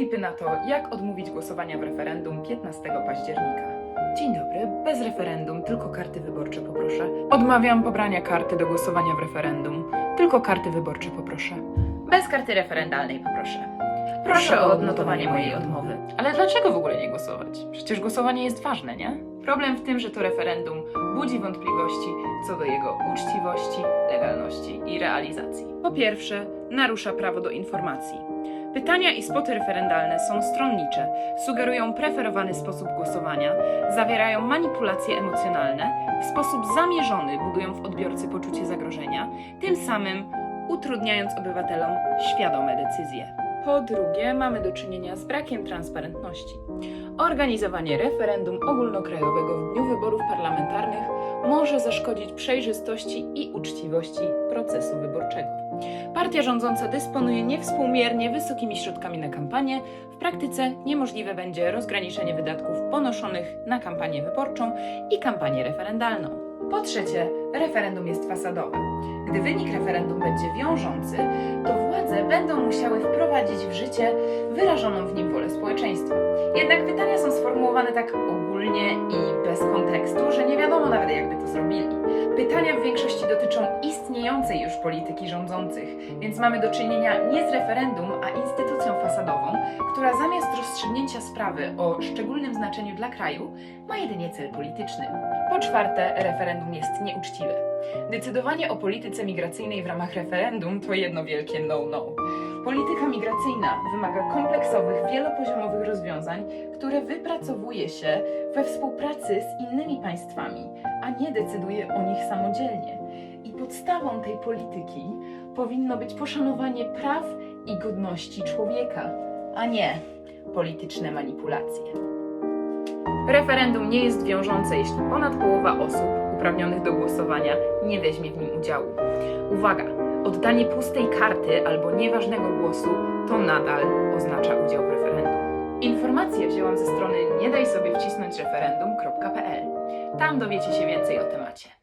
tipy na to, jak odmówić głosowania w referendum 15 października. Dzień dobry, bez referendum, tylko karty wyborcze poproszę. Odmawiam pobrania karty do głosowania w referendum, tylko karty wyborcze poproszę. Bez karty referendalnej poproszę. Proszę o odnotowanie mojej odmowy. Ale dlaczego w ogóle nie głosować? Przecież głosowanie jest ważne, nie? Problem w tym, że to referendum budzi wątpliwości co do jego uczciwości, legalności i realizacji. Po pierwsze, narusza prawo do informacji. Pytania i spoty referendalne są stronnicze, sugerują preferowany sposób głosowania, zawierają manipulacje emocjonalne, w sposób zamierzony budują w odbiorcy poczucie zagrożenia, tym samym utrudniając obywatelom świadome decyzje. Po drugie, mamy do czynienia z brakiem transparentności. Organizowanie referendum ogólnokrajowego w dniu wyborów parlamentarnych może zaszkodzić przejrzystości i uczciwości procesu wyborczego. Partia rządząca dysponuje niewspółmiernie wysokimi środkami na kampanię. W praktyce niemożliwe będzie rozgraniczenie wydatków ponoszonych na kampanię wyborczą i kampanię referendalną. Po trzecie, referendum jest fasadowe. Gdy wynik referendum będzie wiążący, będą musiały wprowadzić w życie wyrażoną w nim wolę społeczeństwa. Jednak pytania są sformułowane tak ogólnie i bez kontekstu, że nie wiadomo nawet jakby to zrobili. Pytania w większości dotyczą istniejącej już polityki rządzących, więc mamy do czynienia nie z referendum, a instytucją fasadową, która zamiast rozstrzygnięcia sprawy o szczególnym znaczeniu dla kraju, ma jedynie cel polityczny. Po czwarte, referendum jest nieuczciwe. Decydowanie o polityce migracyjnej w ramach referendum to jedno wielkie no-no. Polityka migracyjna wymaga kompleksowych, wielopoziomowych rozwiązań, które wypracowuje się we współpracy z innymi państwami, a nie decyduje o nich samodzielnie. I podstawą tej polityki powinno być poszanowanie praw i godności człowieka, a nie polityczne manipulacje. Referendum nie jest wiążące, jeśli ponad połowa osób uprawnionych do głosowania nie weźmie w nim udziału. Uwaga! Oddanie pustej karty albo nieważnego głosu to nadal oznacza udział w referendum. Informacje wzięłam ze strony nie daj sobie wcisnąć referendum.pl. Tam dowiecie się więcej o temacie.